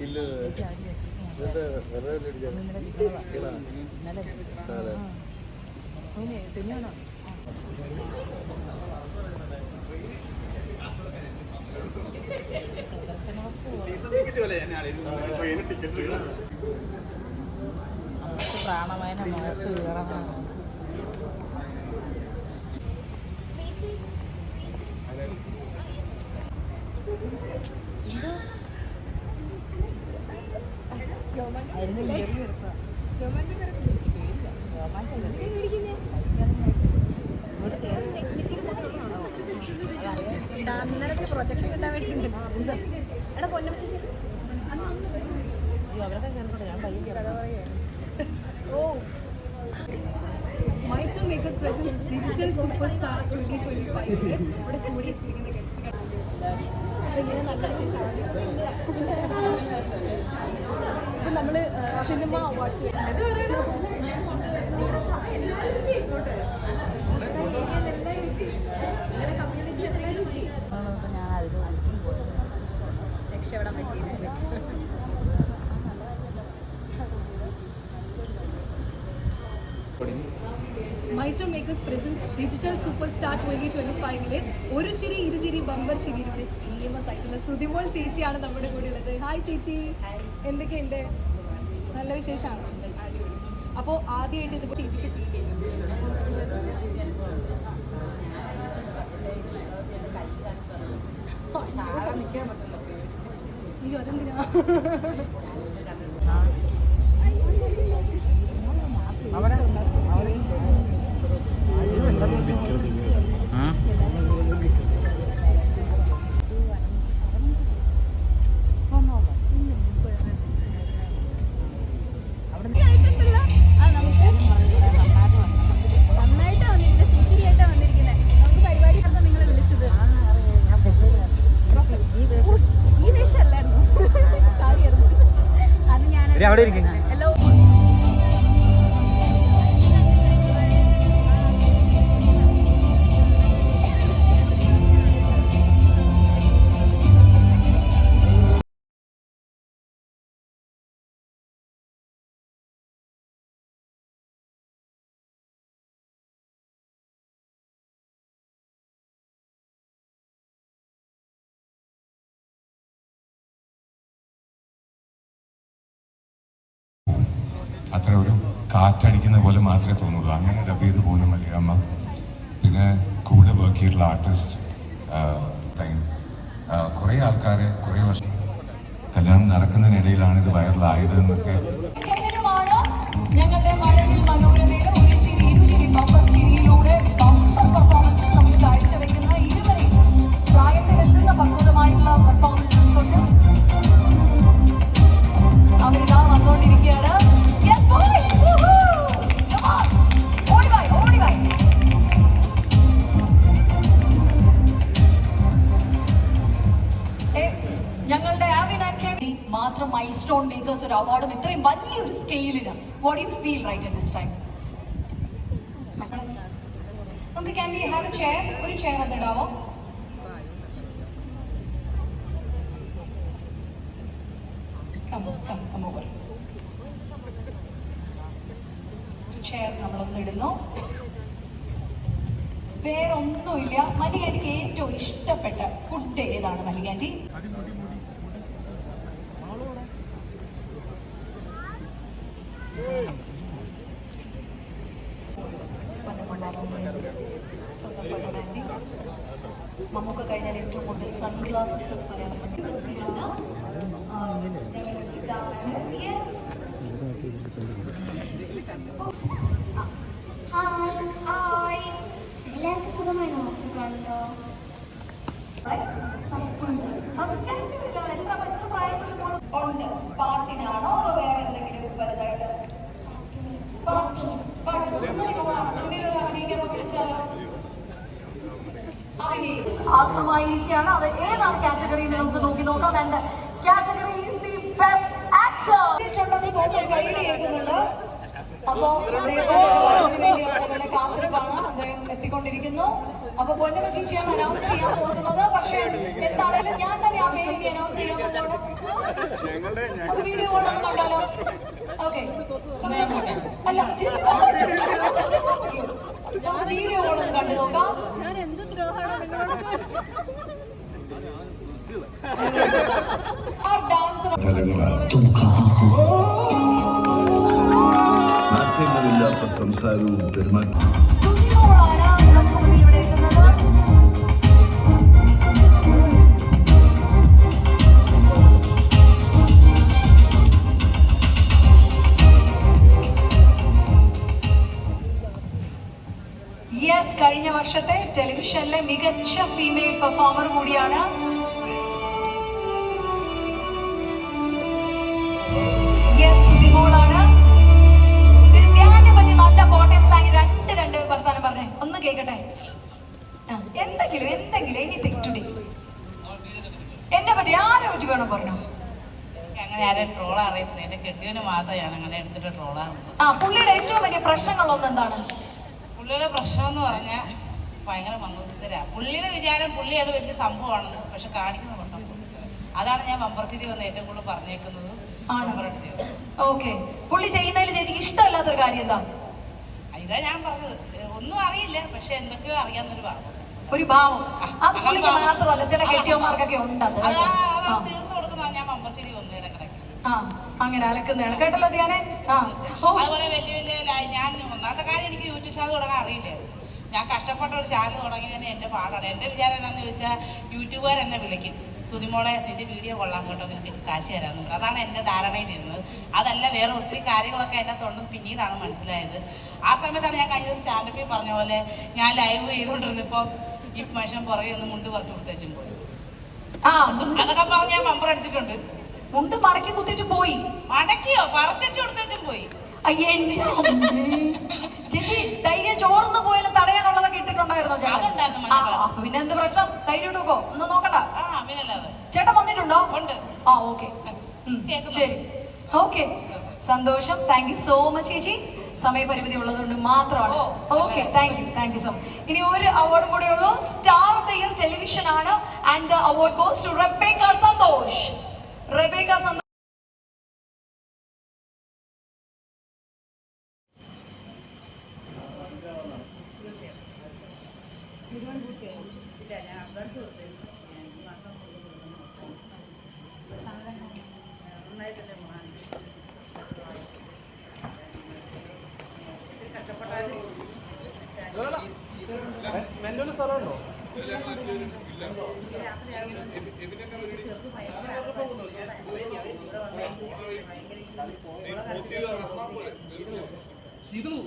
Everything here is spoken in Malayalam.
ഇല്ല പ്രാണമയന മുഖത്ത് വീറണം പ്രൊജക്ഷൻ കിട്ടാൻ വേണ്ടി എടാ പൊന്നം ശേഷി അന്ന് പയ്യെ ഓ Mysore makers presents digital super star twenty twenty ഫൈവിൽ ഇവിടെ കൂടിയെത്തിയിരിക്കുന്ന ഗസ്റ്റുകൾ ഇപ്പൊ നമ്മൾ സിനിമ അവാർഡ്സ് രക്ഷപ്പെടാൻ പറ്റിയില്ല. Mysore makers presents digital super star twenty twenty ഫൈവിലെ ഒരു ചിരി ഇരുചിരി ബമ്പർ ചിരിയിലൂടെ ഫേമസ് ആയിട്ടുള്ള സുതിമോൾ ചേച്ചിയാണ് നമ്മുടെ കൂടെ ഉള്ളത്. ഹായ് ചേച്ചി. എന്തൊക്കെയുണ്ട്? നല്ല വിശേഷമാണ്? അപ്പോൾ ആദ്യമായിട്ട് ഇതിപ്പോൾ ചേച്ചിക്ക് ഫീൽ ചെയ്യും അയ്യോ അതെന്തിനാ? അവിടെ ഇരിക്ക്. അത്ര ഒരു കാറ്റടിക്കുന്ന പോലെ മാത്രമേ തോന്നുള്ളൂ. അങ്ങനെ ഡബ് ചെയ്ത് പോകുന്ന മലയാളമ്മ പിന്നെ കൂടെ വർക്ക് ചെയ്തിട്ടുള്ള ആർട്ടിസ്റ്റ് ടൈം കുറേ ആൾക്കാർ കുറേ വർഷം കല്യാണം നടക്കുന്നതിനിടയിലാണ് ഇത് വൈറലായത് എന്നൊക്കെ ഞങ്ങളുടെ ഒരു അവാർഡും ഇത്രയും വലിയൊരു സ്കെയിലിന് what you feel right at this time നമുക്ക് can be have a chair ഒരു ചെയർ വന്നിടാവോ Come, come, come over. Chair നമ്മളൊന്ന് ഇടുന്നു. വേറൊന്നുമില്ല. മല്ലികാന്റിക്ക് ഏറ്റവും ഇഷ്ടപ്പെട്ട ഫുഡ് ഏതാണ് മല്ലികാന്റി കഴിഞ്ഞാൽ ഏറ്റവും കൂടുതൽ സൺഗ്ലാസസ് മലയാള എല്ലാവർക്കും സുഖമാണോ? സുഖമാണല്ലോ. ഫസ്റ്റ് ഫസ്റ്റ് അഭിനയിക്കും. ആത്മമായിരിക്കുകയാണ് അത് ഏതാണ് കാറ്റഗറി എന്ന് നമുക്ക് നോക്കി നോക്കാം. And category is the best actor guide ചെയ്യുന്നുണ്ട് അപ്പോ കാത്തിരിപ്പാണ്. അദ്ദേഹം എത്തിക്കൊണ്ടിരിക്കുന്നു. അപ്പൊ പൊന്നമ്മ ചേച്ചിയാണ് അനൗൺസ് ചെയ്യാൻ പോകുന്നത്. പക്ഷെ എന്താണേലും ഞാൻ തന്നെ ആ പേര് ഇനി അനൗൺസ് ചെയ്യാൻ പോകുന്നത് അപ്പൊ വീഡിയോ ഓണൊന്ന് കണ്ടാലോ ഓക്കെ അല്ല ചേച്ചി സംസാരവും പെരുമാറ്റവും യെസ് കഴിഞ്ഞ വർഷത്തെ ടെലിവിഷനിലെ മികച്ച ഫീമെയിൽ പെർഫോമർ കൂടിയാണ് ഒന്ന് എന്തെങ്കിലും എന്തെങ്കിലും എനിത്തിങ് ടുഡേ എന്നെ പറ്റി ആരെ പറ്റി വേണം പറഞ്ഞോ? അങ്ങനെ ആരെ ട്രോൾ അറിയത്തില്ല. എന്റെ കെട്ടിയവന് മാത്രമേ ഞാൻ അങ്ങനെ എടുത്തിട്ട് ട്രോളാറുള്ളൂ ആ പുള്ളിയുടെ ഏറ്റവും വലിയ പ്രശ്നങ്ങളൊന്നും എന്താണ്? പുള്ളിയുടെ പ്രശ്നം എന്ന് പറഞ്ഞാൽ ഭയങ്കര മങ്ങുത്തരാ പുള്ളിയുടെ വിചാരം പുള്ളിയാണ് വലിയ സംഭവമാണെന്ന് പക്ഷെ കാണിക്കുന്ന പട്ടം അതാണ് ഞാൻ ബമ്പർ സിറ്റി വന്ന് ഏറ്റവും കൂടുതൽ പറഞ്ഞേക്കുന്നത്. ഓക്കെ പുള്ളി ചെയ്യുന്നതിൽ ചേച്ചിക്ക് ഇഷ്ടമല്ലാത്തൊരു കാര്യം എന്താ? ഇതാ ഞാൻ പറഞ്ഞത്. ഒന്നും അറിയില്ല പക്ഷെ എന്തൊക്കെയോ അറിയാവുന്നൊരു ഭാവം. ഒരു ഭാവം. അത് പുള്ളിക്ക് മാത്രമല്ല ചില കെട്ടിയന്മാർക്കൊക്കെ ഉണ്ട് അത് അത് കൊടുക്കുന്ന ഞാൻ ബമ്പർ സിറ്റി കിടക്കി ആ അങ്ങനെ അലക്കുന്നതാണ്. കേട്ടല്ലോ ധ്യാനെ? ആ. അതുപോലെ വലിയ വലിയ ഞാൻ ഒന്നാമത്തെ കാര്യം എനിക്ക് യൂട്യൂബ് ചാനൽ തുടങ്ങാൻ അറിയില്ലായിരുന്നു. ഞാൻ കഷ്ടപ്പെട്ട ഒരു ചാനൽ തുടങ്ങി തന്നെ എന്റെ പാടാണ്. എന്റെ വിചാരം എന്താണെന്ന് ചോദിച്ചാൽ യൂട്യൂബുകാർ എന്നെ വിളിക്കും. സുതിമോളെ നിന്റെ വീഡിയോ കൊള്ളാൻ കേട്ടോ. നിനക്ക് കാശ് തരാമെന്ന് പറഞ്ഞു. അതാണ് എന്റെ ധാരണയിലിരുന്നത്. അതല്ല വേറെ ഒത്തിരി കാര്യങ്ങളൊക്കെ എന്നെ തൊണ്ട് പിന്നീടാണ് മനസ്സിലായത്. ആ സമയത്താണ് ഞാൻ കഴിഞ്ഞ സ്റ്റാൻഡപ്പിൽ പറഞ്ഞ പോലെ ഞാൻ ലൈവ് ചെയ്തുകൊണ്ടിരുന്നപ്പോൾ ഈ മനുഷ്യൻ പുറകെ ഒന്ന് മുണ്ട് പറിച്ചു കൊടുത്തേച്ചും പോയി. അതൊക്കെ പറഞ്ഞ് ഞാൻ പമ്പർ അടിച്ചിട്ടുണ്ട്. മുണ്ട് മടക്കി കുത്തിട്ട് പോയി. മടക്കിയോ? പറിച്ചു കൊടുത്തേച്ചും പോയി. ചേച്ചി ധൈര്യം ചോർന്ന് പോയാലും തടയാനുള്ളതൊക്കെ ഇട്ടിട്ടുണ്ടായിരുന്നോ ചേച്ചി അതുണ്ടായിരുന്നു പിന്നെ എന്ത് പ്രശ്നം? ധൈര്യം ഇട്ടുക്കോ ഒന്ന് നോക്കണ്ട. ചേട്ടൻ വന്നിട്ടുണ്ടോ? ഉണ്ട്. ആ ഓക്കെ ശരി. ഓക്കെ സന്തോഷം. താങ്ക് യു സോ മച്ച് ചേച്ചി. സമയപരിമിതി ഉള്ളതുകൊണ്ട് മാത്രമാണ്. Okay thank you thank you so much ഇനി ഒരു അവാർഡും കൂടെ ഉള്ളൂ. Star of the year television ആണ്. And the award goes to Rebecca Santhosh Rebecca Santhosh ഇല്ല ഞാൻ അഡ്വാൻസ് കൊടുത്തു മെന്റൽ സ്ഥലമുണ്ടോ ശീതളു